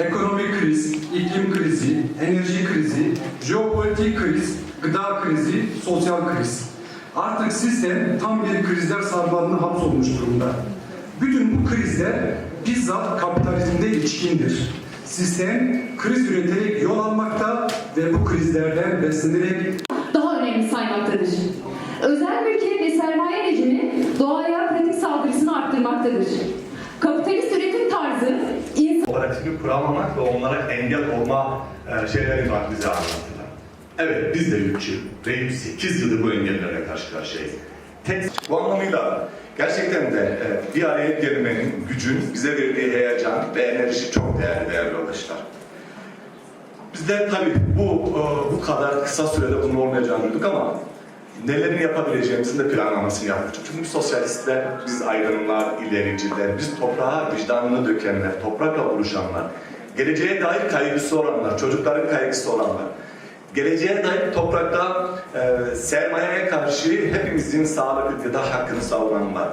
Ekonomik kriz, iklim krizi, enerji krizi, jeopolitik kriz, gıda krizi, sosyal kriz. Artık sistem tam bir krizler sarmalına hapsolmuş durumda. Bütün bu krizler bizzat kapitalizmde içkindir. Sistem kriz üreterek yol almakta ve bu krizlerden beslenerek daha önemli saymaktadır. Özel mülkiyet ve sermaye rejimi doğaya pratik saldırısını arttırmaktadır. Kapitalist üretim tarzı insan Kooperatifi kuramamak ve onlara engel olma e, şeyleri var bize anlattılar. Evet biz de 3 yıl ve 8 yıldır bu engellerle karşı karşıyayız. Tek bu anlamıyla gerçekten de e, bir araya gelmenin gücün bize verdiği heyecan ve enerji çok değerli değerli arkadaşlar. Biz de tabii bu e, bu kadar kısa sürede bunun olmayacağını duyduk ama nelerini yapabileceğimizin de planlamasını yaptık. Çünkü sosyalistler, biz aydınlar, ilericiler, biz toprağa vicdanını dökenler, toprakla buluşanlar, geleceğe dair kaygısı olanlar, çocukların kaygısı olanlar, geleceğe dair toprakta e, sermayeye karşı hepimizin sağlıklı gıda hakkını savunanlar,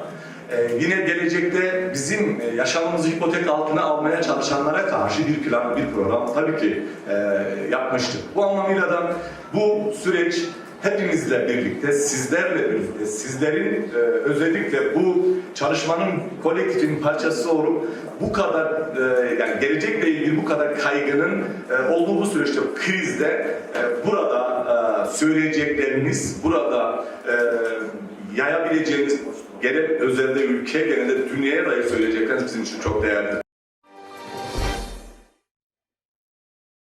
ee, yine gelecekte bizim e, yaşamımızı hipotek altına almaya çalışanlara karşı bir plan, bir program tabii ki e, yapmıştık. Bu anlamıyla da bu süreç hepimizle birlikte, sizlerle birlikte, sizlerin e, özellikle bu çalışmanın kolektifin parçası olup bu kadar e, yani gelecekle ilgili bu kadar kaygının e, olduğu bu süreçte krizde e, burada e, söyleyeceklerimiz, burada e, yayabileceğimiz gerek özelde ülke genelinde dünyaya dair söyleyecekleriniz bizim için çok değerli.